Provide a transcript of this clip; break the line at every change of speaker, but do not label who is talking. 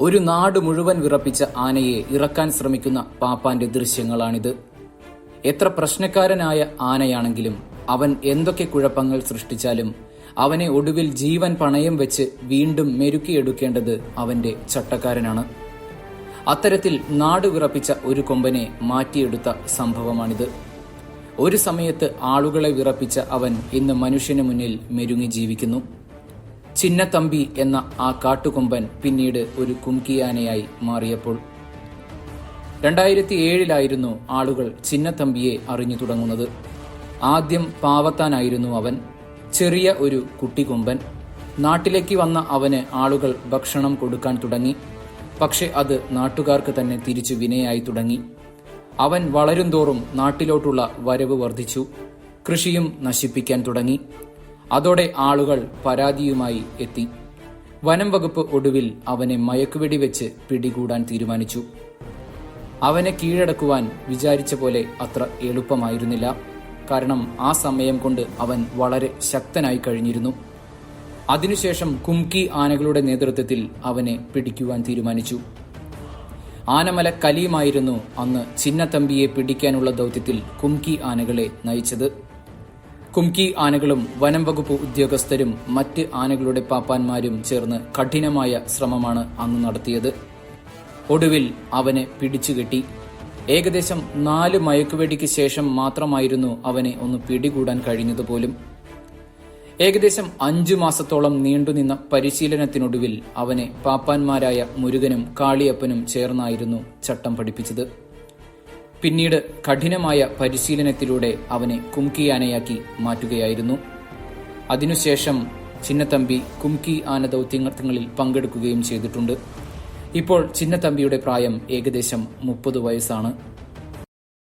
ഒരു നാട് മുഴുവൻ വിറപ്പിച്ച ആനയെ ഇറക്കാൻ ശ്രമിക്കുന്ന പാപ്പാന്റെ ദൃശ്യങ്ങളാണിത്. എത്ര പ്രശ്നക്കാരനായ ആനയാണെങ്കിലും അവൻ എന്തൊക്കെ കുഴപ്പങ്ങൾ സൃഷ്ടിച്ചാലും അവനെ ഒടുവിൽ ജീവൻ പണയം വെച്ച് വീണ്ടും മെരുക്കിയെടുക്കേണ്ടത് അവന്റെ ചട്ടക്കാരനാണ്. അത്തരത്തിൽ നാട് വിറപ്പിച്ച ഒരു കൊമ്പനെ മാറ്റിയെടുത്ത സംഭവമാണിത്. ഒരു സമയത്ത് ആളുകളെ വിറപ്പിച്ച അവൻ ഇന്ന് മനുഷ്യന് മുന്നിൽ മെരുങ്ങി ജീവിക്കുന്നു. ചിന്നത്തമ്പി എന്ന ആ കാട്ടുകൊമ്പൻ പിന്നീട് ഒരു കുംകിയാനയായി മാറിയപ്പോൾ രണ്ടായിരത്തി ഏഴിലായിരുന്നു ആളുകൾ ചിന്നത്തമ്പിയെ അറിഞ്ഞു തുടങ്ങുന്നത്. ആദ്യം പാവത്താനായിരുന്നു അവൻ. ചെറിയ ഒരു കുട്ടികൊമ്പൻ. നാട്ടിലേക്ക് വന്ന അവന് ആളുകൾ ഭക്ഷണം കൊടുക്കാൻ തുടങ്ങി. പക്ഷെ അത് നാട്ടുകാർക്ക് തന്നെ തിരിച്ചു വിനയായി തുടങ്ങി. അവൻ വളരുംതോറും നാട്ടിലോട്ടുള്ള വരവ് വർദ്ധിച്ചു. കൃഷിയും നശിപ്പിക്കാൻ തുടങ്ങി. അതോടെ ആളുകൾ പരാതിയുമായി എത്തി. വനം വകുപ്പ് ഒടുവിൽ അവനെ മയക്കുവെടി വെച്ച് പിടികൂടാൻ തീരുമാനിച്ചു. അവനെ കീഴടക്കുവാൻ വിചാരിച്ച പോലെ അത്ര എളുപ്പമായിരുന്നില്ല. കാരണം ആ സമയം കൊണ്ട് അവൻ വളരെ ശക്തനായി കഴിഞ്ഞിരുന്നു. അതിനുശേഷം കുംകി ആനകളുടെ നേതൃത്വത്തിൽ അവനെ പിടിക്കുവാൻ തീരുമാനിച്ചു. ആനമല കലിയുമായിരുന്നു അന്ന് ചിന്നത്തമ്പിയെ പിടിക്കാനുള്ള ദൗത്യത്തിൽ കുംകി ആനകളെ നയിച്ചത്. കുംകി ആനകളും വനം വകുപ്പ് ഉദ്യോഗസ്ഥരും മറ്റ് ആനകളുടെ പാപ്പാന്മാരും ചേർന്ന് കഠിനമായ ശ്രമമാണ് അന്ന് നടത്തിയത്. ഒടുവിൽ അവനെ പിടിച്ചുകെട്ടി ഏകദേശം നാല് മയക്കുവെടിക്ക് ശേഷം മാത്രമായിരുന്നു അവനെ ഒന്ന് പിടികൂടാൻ കഴിഞ്ഞതുപോലും ഏകദേശം അഞ്ചു മാസത്തോളം നീണ്ടുനിന്ന പരിശീലനത്തിനൊടുവിൽ അവനെ പാപ്പാന്മാരായ മുരുകനും കാളിയപ്പനും ചേർന്നായിരുന്നു ചട്ടം പഠിപ്പിച്ചത്. പിന്നീട് കഠിനമായ പരിശീലനത്തിലൂടെ അവനെ കുംകി ആനയാക്കി മാറ്റുകയായിരുന്നു. അതിനുശേഷം ചിന്നത്തമ്പി കുംകി ആന ദൗത്യങ്ങളിൽ പങ്കെടുക്കുകയും ചെയ്തിട്ടുണ്ട്. ഇപ്പോൾ ചിന്നത്തമ്പിയുടെ പ്രായം ഏകദേശം മുപ്പത് വയസ്സാണ്.